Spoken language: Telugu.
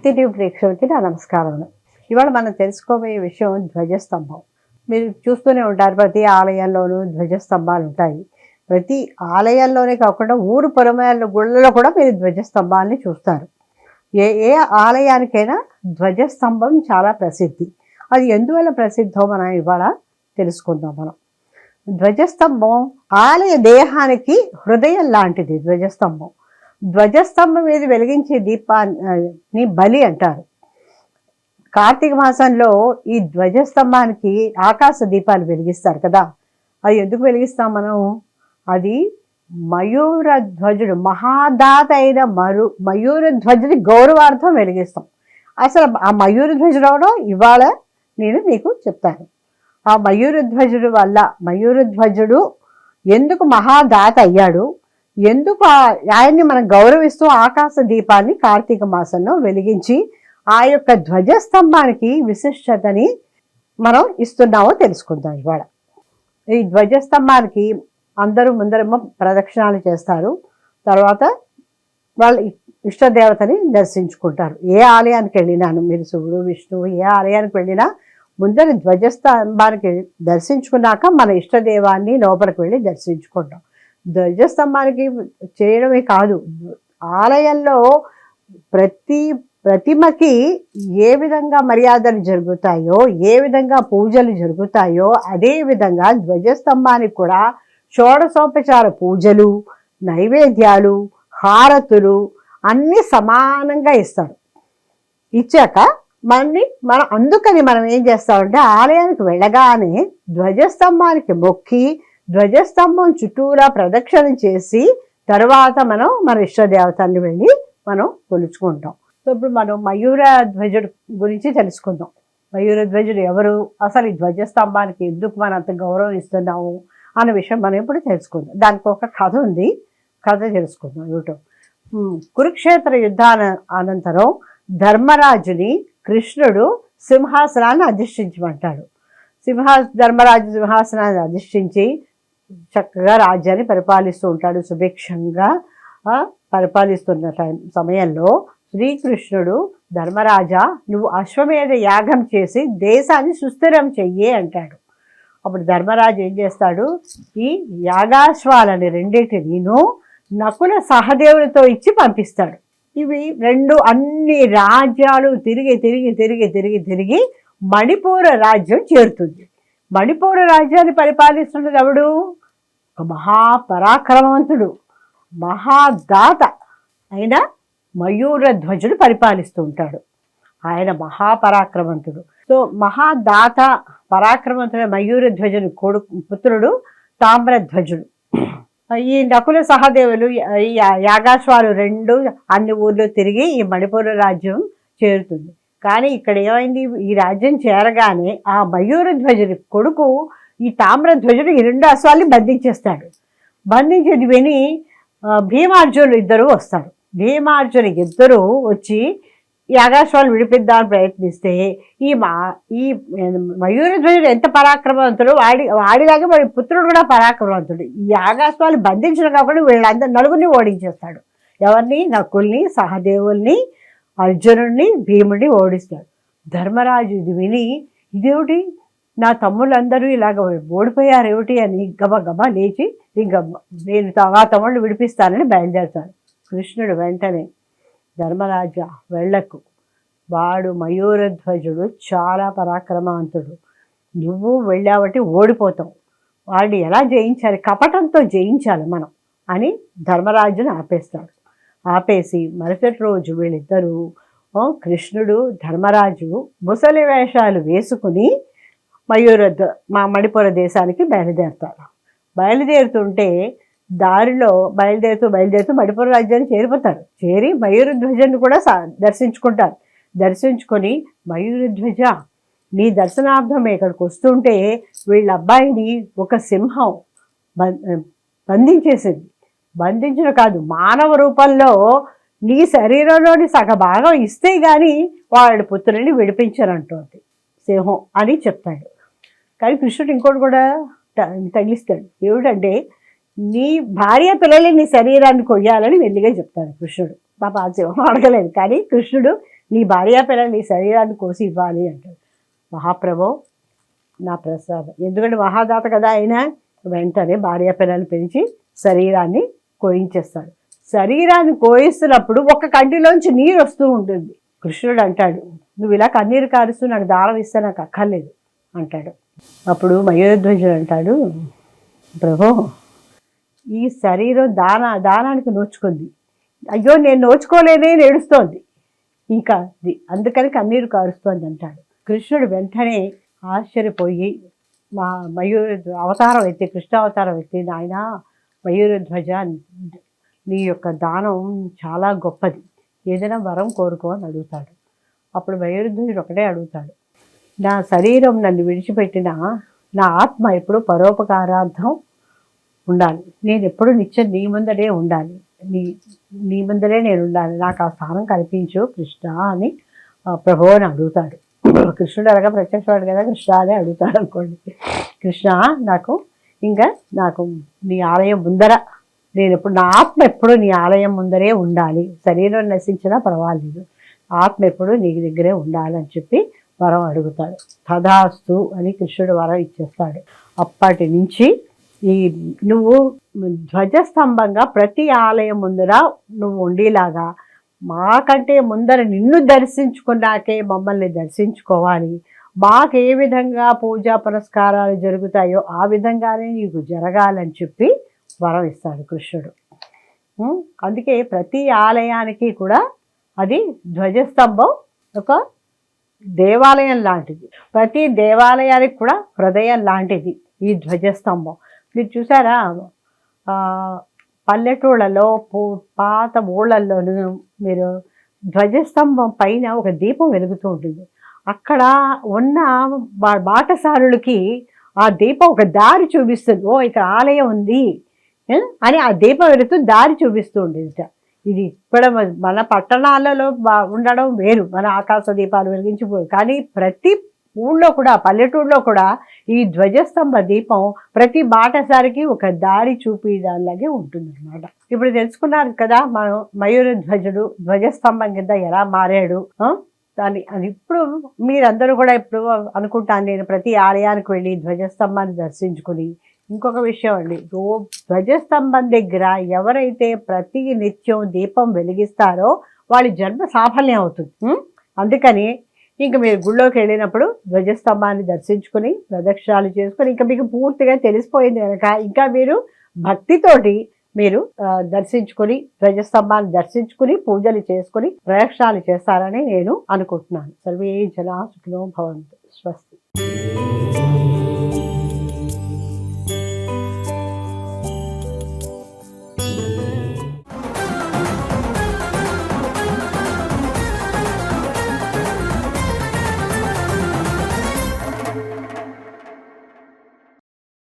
శక్తి టీవీ ప్రేక్షకులకి నా నమస్కారం ఇవాళ మనం తెలుసుకోబోయే విషయం ధ్వజస్తంభం. మీరు చూస్తూనే ఉంటారు ప్రతి ఆలయంలోనూ ధ్వజస్తంభాలు ఉంటాయి. ప్రతి ఆలయాల్లోనే కాకుండా ఊరు పురమయాల గుళ్ళలో కూడా మీరు ధ్వజస్తంభాలని చూస్తారు. ఏ ఏ ఆలయానికైనా ధ్వజస్తంభం చాలా ప్రసిద్ధి. అది ఎందువల్ల ప్రసిద్ధం మనం ఇవాళ తెలుసుకుందాం మనం. ధ్వజస్తంభం ఆలయ దేహానికి హృదయం లాంటిది ధ్వజస్తంభం. ధ్వజస్తంభం మీద వెలిగించే దీపాన్ని బలి అంటారు. కార్తీక మాసంలో ఈ ధ్వజస్తంభానికి ఆకాశ దీపాలు వెలిగిస్తారు కదా. అది ఎందుకు వెలిగిస్తాం మనం? అది మయూర ధ్వజుడు మహాదాత అయిన మరు మయూర ధ్వజుడి గౌరవార్థం వెలిగిస్తాం. అసలు ఆ మయూర ధ్వజుడు అవడం ఇవాళ నేను మీకు చెప్తాను. ఆ మయూర ధ్వజుడు వల్ల మయూర ధ్వజుడు ఎందుకు మహాదాత అయ్యాడు? ఎందుకు ఆయన్ని మనం గౌరవిస్తూ ఆకాశ దీపాన్ని కార్తీక మాసంలో వెలిగించి ఆ యొక్క ధ్వజస్తంభానికి విశిష్టతని మనం ఇస్తున్నామో తెలుసుకుందాం ఇవాళ. ఈ ధ్వజస్తంభానికి అందరూ ముందరమో ప్రదక్షిణాలు చేస్తారు. తర్వాత వాళ్ళ ఇష్టదేవతని దర్శించుకుంటారు. ఏ ఆలయానికి వెళ్ళినాను మీరు శివుడు విష్ణువు ఏ ఆలయానికి వెళ్ళినా ముందర ధ్వజస్తంభానికి దర్శించుకున్నాక మన ఇష్టదేవాన్ని లోపలికి వెళ్ళి దర్శించుకుంటాం. ధ్వజస్తంభానికి చేయడమే కాదు ఆలయంలో ప్రతి ప్రతిమకి ఏ విధంగా మర్యాదలు జరుగుతాయో ఏ విధంగా పూజలు జరుగుతాయో అదే విధంగా ధ్వజస్తంభానికి కూడా షోడశోపచార పూజలు నైవేద్యాలు హారతులు అన్నీ సమానంగా ఇస్తారు. ఇచ్చాక మనని మనం అందుకని మనం ఏం చేస్తామంటే ఆలయానికి వెళ్ళగానే ధ్వజస్తంభానికి మొక్కి ధ్వజస్తంభం చుట్టూరా ప్రదక్షిణ చేసి తర్వాత మనం మన ఇష్టదేవతల్ని వెళ్ళి మనం కొలుచుకుంటాం. సో ఇప్పుడు మనం మయూర ధ్వజుడు గురించి తెలుసుకుందాం. మయూర ధ్వజుడు ఎవరు? అసలు ఈ ధ్వజస్తంభానికి ఎందుకు మనం అంత గౌరవం ఇస్తున్నాము అనే విషయం మనం ఇప్పుడు తెలుసుకుందాం. దానికి ఒక కథ ఉంది. కథ తెలుసుకుందాం యూట్యూబ్. కురుక్షేత్ర యుద్ధాన అనంతరం ధర్మరాజుని కృష్ణుడు సింహాసనాన్ని అధిష్ఠించమంటాడు. సింహా ధర్మరాజు సింహాసనాన్ని అధిష్ఠించి చక్కగా రాజ్యాన్ని పరిపాలిస్తూ ఉంటాడు సుభిక్షంగా పరిపాలిస్తున్న టైం సమయంలో. శ్రీకృష్ణుడు ధర్మరాజా నువ్వు అశ్వమేధ యాగం చేసి దేశాన్ని సుస్థిరం చెయ్యి అంటాడు. అప్పుడు ధర్మరాజు ఏం చేస్తాడు? ఈ యాగాశ్వాలని రెండింటినీను నకుల సహదేవులతో ఇచ్చి పంపిస్తాడు. ఇవి రెండు అన్ని రాజ్యాలు తిరిగి తిరిగి తిరిగి తిరిగి తిరిగి మణిపూర రాజ్యం చేరుతుంది. మణిపూర రాజ్యాన్ని పరిపాలిస్తున్నది ఎవడు? ఒక మహాపరాక్రమవంతుడు మహాదాత అయిన మయూర ధ్వజుడు పరిపాలిస్తూ ఉంటాడు. ఆయన మహాపరాక్రమంతుడు సో మహాదాత పరాక్రమంతుడు మయూర ధ్వజుడు కొడుకు పుత్రుడు తామ్రధ్వజుడు. ఈ నకుల సహదేవులు యాగాశ్వాలు రెండు అన్ని ఊర్లు తిరిగి ఈ మణిపూర్ రాజ్యం చేరుతుంది. కానీ ఇక్కడ ఏమైంది? ఈ రాజ్యం చేరగానే ఆ మయూర ధ్వజుని కొడుకు ఈ తామ్రధ్వజుడు ఈ రెండు అశ్వాల్ని బంధించేస్తాడు. బంధించేది విని భీమార్జునులు ఇద్దరు వస్తారు. భీమార్జును ఇద్దరు వచ్చి ఈ ఆకాశాలు విడిపిద్దామని ప్రయత్నిస్తే ఈ మా ఈ మయూరధ్వజుడు ఎంత పరాక్రమవంతుడు వాడి వాడిలాగే వాడి పుత్రుడు కూడా పరాక్రమవంతుడు. ఈ ఆకాశాలు బంధించడం కాకుండా వీళ్ళందరూ నలుగురిని ఓడించేస్తాడు. ఎవరిని? నకుల్ని సహదేవుల్ని అర్జునుడిని భీముడిని ఓడిస్తాడు. ధర్మరాజు ఇది విని ఇదేమిటి? నా తమ్ముళ్ళందరూ ఇలాగ ఓడిపోయారు ఏమిటి అని గబా గబా లేచి ఇంక నేను ఆ తమ్ముళ్ళు విడిపిస్తానని బయలుదేరుతాడు కృష్ణుడు వెంటనే ధర్మరాజ వెళ్ళకు. వాడు మయూరధ్వజుడు చాలా పరాక్రమవంతుడు. నువ్వు వెళ్ళావంటే ఓడిపోతావు. వాడిని ఎలా జయించాలి? కపటంతో జయించాలి మనం అని ధర్మరాజుని ఆపేస్తాడు. ఆపేసి మరుసటి రోజు వీళ్ళిద్దరూ కృష్ణుడు ధర్మరాజు ముసలి వేషాలు వేసుకుని మయూరద్దు మా మణిపుర దేశానికి బయలుదేరుతారు. బయలుదేరుతుంటే దారిలో బయలుదేరుతూ బయలుదేరుతూ మణిపుర రాజ్యాన్ని చేరిపోతారు. చేరి మయూరధ్వజను కూడా సా- దర్శించుకుంటారు. దర్శించుకొని మయూరధ్వజ నీ దర్శనార్థం ఇక్కడికి వస్తుంటే వీళ్ళ అబ్బాయిని ఒక సింహం బం- బంధించేసింది. బంధించిన కాదు మానవ రూపంలో నీ శరీరంలోని సగ భాగం ఇస్తే గాని వాడి పుత్రుని విడిపించరంటుంది. సింహం అని చెప్తాడు. కానీ కృష్ణుడు ఇంకోటి కూడా తగిలిస్తాడు. ఏమిటంటే నీ భార్య పిల్లలే నీ శరీరాన్ని కొయ్యాలని వెళ్ళిగా చెప్తాడు కృష్ణుడు. పాప ఆ అడగలేదు. కానీ కృష్ణుడు నీ భార్య పిల్లలు నీ శరీరాన్ని కోసి ఇవ్వాలి అంటాడు. మహాప్రభో నా ప్రసాదం. ఎందుకంటే మహాదాత కదా అయినా వెంటనే భార్యా పిల్లలు పెంచి శరీరాన్ని కోయించేస్తాడు. శరీరాన్ని కోయిస్తున్నప్పుడు ఒక కంటిలోంచి నీరు వస్తూ ఉంటుంది. కృష్ణుడు అంటాడు నువ్వు ఇలా కన్నీరు కారుస్తూ నాకు దారం ఇస్తే నాకు అక్కర్లేదు అంటాడు. అప్పుడు మయూరధ్వజుడు అంటాడు ప్రభు ఈ శరీరం దాన దానానికి నోచుకుంది. అయ్యో నేను నోచుకోలేనే నేడుస్తోంది ఏడుస్తోంది. ఇంకా అందుకని కన్నీరు కారుస్తోంది అంటాడు. కృష్ణుడు వెంటనే ఆశ్చర్యపోయి మా మయూర అవతారం అయితే కృష్ణ అవతారం అయితే నాయన మయూరధ్వజ నీ యొక్క దానం చాలా గొప్పది. ఏదైనా వరం కోరుకో అని అడుగుతాడు. అప్పుడు మయూరధ్వజుడు ఒకటే అడుగుతాడు. నా శరీరం నన్ను విడిచిపెట్టిన నా ఆత్మ ఎప్పుడు పరోపకారార్థం ఉండాలి. నేను ఎప్పుడు నిత్యం నీ ముందరే ఉండాలి. నీ నీ ముందరే నేను ఉండాలి. నాకు ఆ స్థానం కల్పించు కృష్ణ అని ఆ, ప్రభు అని అడుగుతాడు. కృష్ణుడు అనగా ప్రత్యక్షవాడు కదా కృష్ణ అనే అడుగుతాడు అనుకోండి. కృష్ణ నాకు ఇంకా నాకు నీ ఆలయం ముందర నేను ఎప్పుడు నా ఆత్మ ఎప్పుడు నీ ఆలయం ముందరే ఉండాలి. శరీరం నశించినా పర్వాలేదు. ఆత్మ ఎప్పుడు నీ దగ్గరే ఉండాలని చెప్పి వరం అడుగుతాడు. తదాస్తు అని కృష్ణుడు వరం ఇచ్చేస్తాడు. అప్పటి నుంచి ఈ నువ్వు ధ్వజస్తంభంగా ప్రతి ఆలయం ముందర నువ్వు ఉండేలాగా మాకంటే ముందర నిన్ను దర్శించుకున్నాకే మమ్మల్ని దర్శించుకోవాలి. మాకు ఏ విధంగా పూజా పురస్కారాలు జరుగుతాయో ఆ విధంగానే నీకు జరగాలని చెప్పి వరం ఇస్తాడు కృష్ణుడు. అందుకే ప్రతి ఆలయానికి కూడా అది ధ్వజస్తంభం ఒక దేవాలయం లాంటిది. ప్రతి దేవాలయానికి కూడా హృదయం లాంటిది ఈ ధ్వజస్తంభం. మీరు చూసారా? పల్లెటూళ్ళలో పూ- పాత ఊళ్ళల్లోనూ మీరు ధ్వజస్తంభం పైన ఒక దీపం వెలుగుతూ ఉంటుంది. అక్కడ ఉన్న బా- బాటసారులకి ఆ దీపం ఒక దారి చూపిస్తుంది. ఓ ఇక్కడ ఆలయం ఉంది అని ఆ దీపం వెళుతూ దారి చూపిస్తూ ఉండేది ఇది ఇక్కడ మన- పట్టణాలలో బా- ఉండడం వేరు. మన ఆకాశ దీపాలు వెలిగించిపోయి. కానీ ప్రతి ఊళ్ళో కూడా పల్లెటూళ్ళలో కూడా ఈ ధ్వజస్తంభ దీపం ప్రతి బాటసారికి ఒక దారి దానిలాగే ఉంటుంది అనమాట ఇప్పుడు తెలుసుకున్నారు కదా మనం మయూర ధ్వజుడు ధ్వజస్తంభం కింద ఎలా మారాడు దాన్ని అది ఇప్పుడు మీరందరూ కూడా ఇప్పుడు అనుకుంటాను నేను ప్రతి ఆలయానికి వెళ్ళి ధ్వజస్తంభాన్ని దర్శించుకుని ఇంకొక విషయం అండి. రో ధ్వజస్తంభం దగ్గర ఎవరైతే ప్రతి నిత్యం దీపం వెలిగిస్తారో వాళ్ళ జన్మ సాఫల్యం అవుతుంది. అందుకని ఇంక మీరు గుళ్ళోకి వెళ్ళినప్పుడు ధ్వజస్తంభాన్ని దర్శించుకుని ప్రదక్షిణాలు చేసుకుని ఇంకా మీకు పూర్తిగా తెలిసిపోయింది కనుక ఇంకా మీరు భక్తితోటి మీరు దర్శించుకొని దర్శించుకుని ధ్వజస్తంభాన్ని దర్శించుకుని పూజలు చేసుకుని ప్రదక్షిణాలు చేస్తారని నేను అనుకుంటున్నాను. సర్వే జనా సుఖినో భవంతు. స్వస్తి.